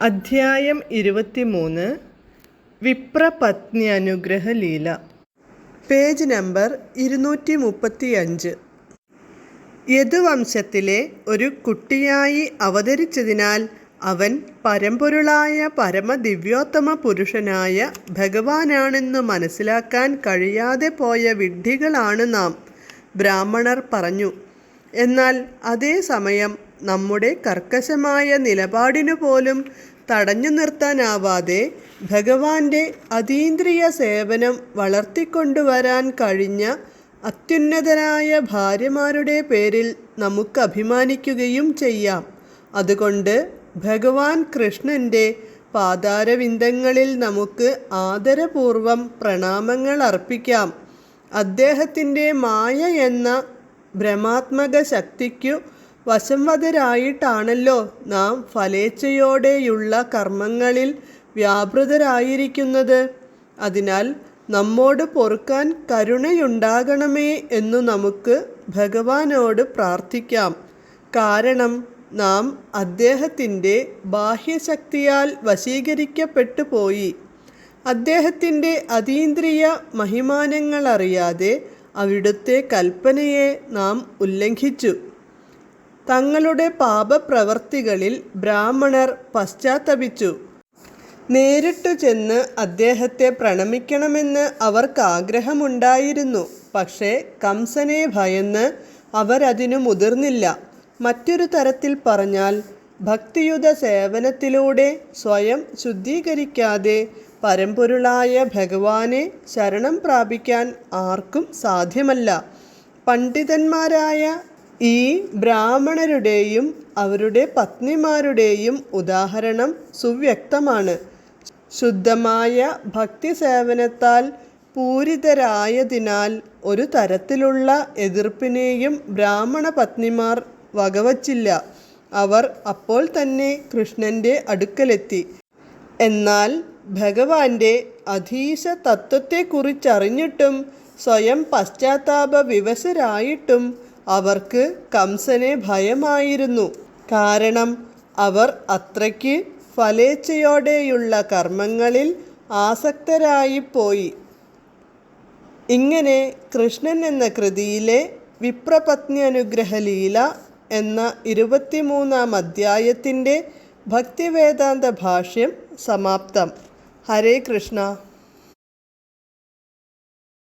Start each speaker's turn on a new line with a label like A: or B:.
A: അധ്യായം ഇരുപത്തിമൂന്ന്. വിപ്രപത്നി അനുഗ്രഹ ലീല. പേജ് നമ്പർ ഇരുന്നൂറ്റി മുപ്പത്തി അഞ്ച് യദുവംശത്തിലെ ഒരു കുട്ടിയായി അവതരിച്ചതിനാൽ അവൻ പരമ്പൊരുളായ പരമദിവ്യോത്തമ പുരുഷനായ ഭഗവാനാണെന്നു മനസ്സിലാക്കാൻ കഴിയാതെ പോയ വിഡ്ഢികളാണ് നാം ബ്രാഹ്മണർ പറഞ്ഞു. എന്നാൽ അതേസമയം നമ്മുടെ കർക്കശമായ നിലപാടിനു പോലും തടഞ്ഞു നിർത്താനാവാതെ ഭഗവാന്റെ അതീന്ദ്രിയ സേവനം വളർത്തിക്കൊണ്ടുവരാൻ കഴിഞ്ഞ അത്യുന്നതരായ ഭാര്യമാരുടെ പേരിൽ നമുക്ക് അഭിമാനിക്കുകയും ചെയ്യാം. അതുകൊണ്ട് ഭഗവാൻ കൃഷ്ണന്റെ പാതാരവിന്ദങ്ങളിൽ നമുക്ക് ആദരപൂർവം പ്രണാമങ്ങൾ അർപ്പിക്കാം. അദ്ദേഹത്തിന്റെ മായ എന്ന ഭ്രമാത്മക ശക്തിക്കു വശംവദരായിട്ടാണല്ലോ നാം ഫലേച്ഛയോടെയുള്ള കർമ്മങ്ങളിൽ വ്യാപൃതരായിരിക്കുന്നത്. അതിനാൽ നമ്മോട് പൊറുക്കാൻ കരുണയുണ്ടാകണമേ എന്നു നമുക്ക് ഭഗവാനോട് പ്രാർത്ഥിക്കാം. കാരണം നാം അദ്ദേഹത്തിന്റെ ബാഹ്യശക്തിയാൽ വശീകരിക്കപ്പെട്ടു പോയി. അദ്ദേഹത്തിന്റെ അതീന്ദ്രിയ മഹിമാനങ്ങളറിയാതെ അവിടുത്തെ കൽപ്പനയെ നാം ഉല്ലംഘിച്ചു. തങ്ങളുടെ പാപപ്രവർത്തികളിൽ ബ്രാഹ്മണർ പശ്ചാത്തപിച്ചു. നേരിട്ടു ചെന്ന് അദ്ദേഹത്തെ പ്രണമിക്കണമെന്ന് അവർക്ക് ആഗ്രഹമുണ്ടായിരുന്നു. പക്ഷേ കംസനെ ഭയന്ന് അവരതിനു മുതിർന്നില്ല. മറ്റൊരു തരത്തിൽ പറഞ്ഞാൽ ഭക്തിയുത സേവനത്തിലൂടെ സ്വയം ശുദ്ധീകരിക്കാതെ പരമ്പൊരുളായ ഭഗവാനെ ശരണം പ്രാപിക്കാൻ ആർക്കും സാധ്യമല്ല. പണ്ഡിതന്മാരായ ഈ ബ്രാഹ്മണരുടെയും അവരുടെ പത്നിമാരുടെയും ഉദാഹരണം സുവ്യക്തമാണ്. ശുദ്ധമായ ഭക്തി സേവനത്താൽ പൂരിതരായതിനാൽ ഒരു തരത്തിലുള്ള എതിർപ്പിനെയും ബ്രാഹ്മണ പത്നിമാർ വകവച്ചില്ല. അവർ അപ്പോൾ തന്നെ കൃഷ്ണന്റെ അടുക്കലെത്തി. എന്നാൽ ഭഗവാന്റെ അധീശ തത്വത്തെക്കുറിച്ചറിഞ്ഞിട്ടും സ്വയം പശ്ചാത്താപ വിവശരായിട്ടും അവർക്ക് കംസനെ ഭയമായിരുന്നു. കാരണം അവർ അത്രയ്ക്ക് ഫലേച്ഛയോടെയുള്ള കർമ്മങ്ങളിൽ ആസക്തരായിപ്പോയി. ഇങ്ങനെ കൃഷ്ണൻ എന്ന കൃതിയിലെ വിപ്രപത്നി അനുഗ്രഹലീല എന്ന ഇരുപത്തിമൂന്നാം അധ്യായത്തിന്റെ ഭക്തിവേദാന്ത ഭാഷ്യം സമാപ്തം. ഹരേ കൃഷ്ണ.